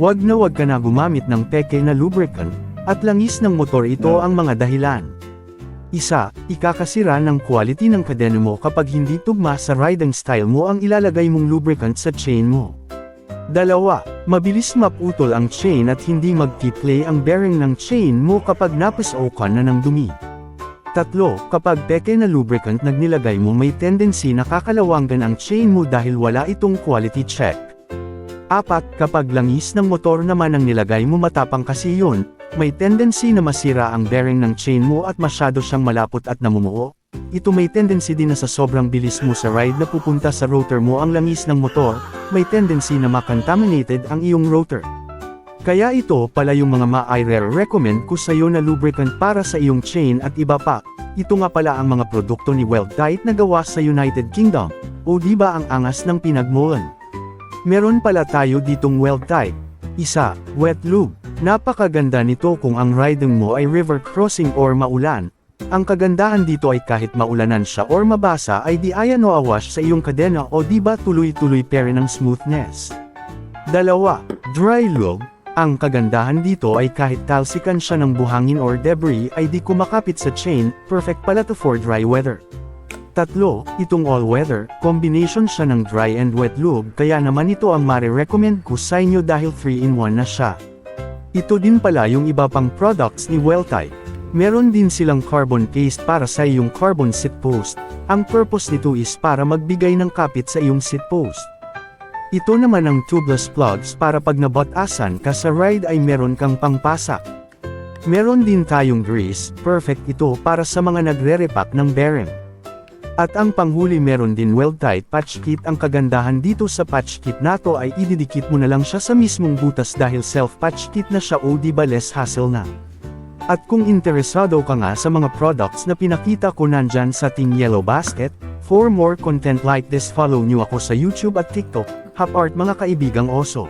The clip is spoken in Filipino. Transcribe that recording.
Huwag na huwag ka na gumamit ng peke na lubricant, at langis ng motor ito ang mga dahilan. Isa, ikakasira ng quality ng kadena mo kapag hindi tugma sa riding style mo ang ilalagay mong lubricant sa chain mo. Dalawa, mabilis maputol ang chain at hindi mag-play ang bearing ng chain mo kapag napasokan na ng dumi. Tatlo, kapag peke na lubricant nagnilagay mo may tendency na kakalawanggan ang chain mo dahil wala itong quality check. Apat, kapag langis ng motor naman ang nilagay mo matapang kasi yun, may tendency na masira ang bearing ng chain mo at masyado siyang malapot at namumuo. Ito may tendency din na sa sobrang bilis mo sa ride na pupunta sa rotor mo ang langis ng motor, may tendency na makontaminated ang iyong rotor. Kaya ito pala yung mga ma-recommend ko sa iyo na lubricant para sa iyong chain at iba pa. Ito nga pala ang mga produkto ni Weldtite na gawa sa United Kingdom. O di ba ang angas ng pinagmulan? Meron pala tayo ditong Weldtite. Isa, wet lube. Napakaganda nito kung ang riding mo ay river crossing or maulan. Ang kagandahan dito ay kahit maulanan siya or mabasa ay di aya no awash sa iyong kadena o di ba tuloy-tuloy pa rin ang smoothness. Dalawa, dry lube. Ang kagandahan dito ay kahit talsikan siya ng buhangin or debris ay di kumakapit sa chain, perfect pala to for dry weather. Tatlo, itong all-weather, combination siya ng dry and wet lube kaya naman ito ang mare-recommend ko sa inyo dahil 3-in-1 na siya. Ito din pala yung iba pang products ni Welltite. Meron din silang carbon paste para sa iyong carbon seat post. Ang purpose nito is para magbigay ng kapit sa iyong seat post. Ito naman ang tubeless plugs para pag nabatasan ka sa ride ay meron kang pangpasak. Meron din tayong grease, perfect ito para sa mga nagre-repack ng bearing. At ang panghuli meron din well-tight patch kit ang kagandahan dito sa patch kit na to ay ididikit mo na lang siya sa mismong butas dahil self-patch kit na siya o di ba less hassle na. At kung interesado ka nga sa mga products na pinakita ko nandyan sa Team Yellow Basket, for more content like this follow nyo ako sa YouTube at TikTok, Hap Art mga kaibigang oso.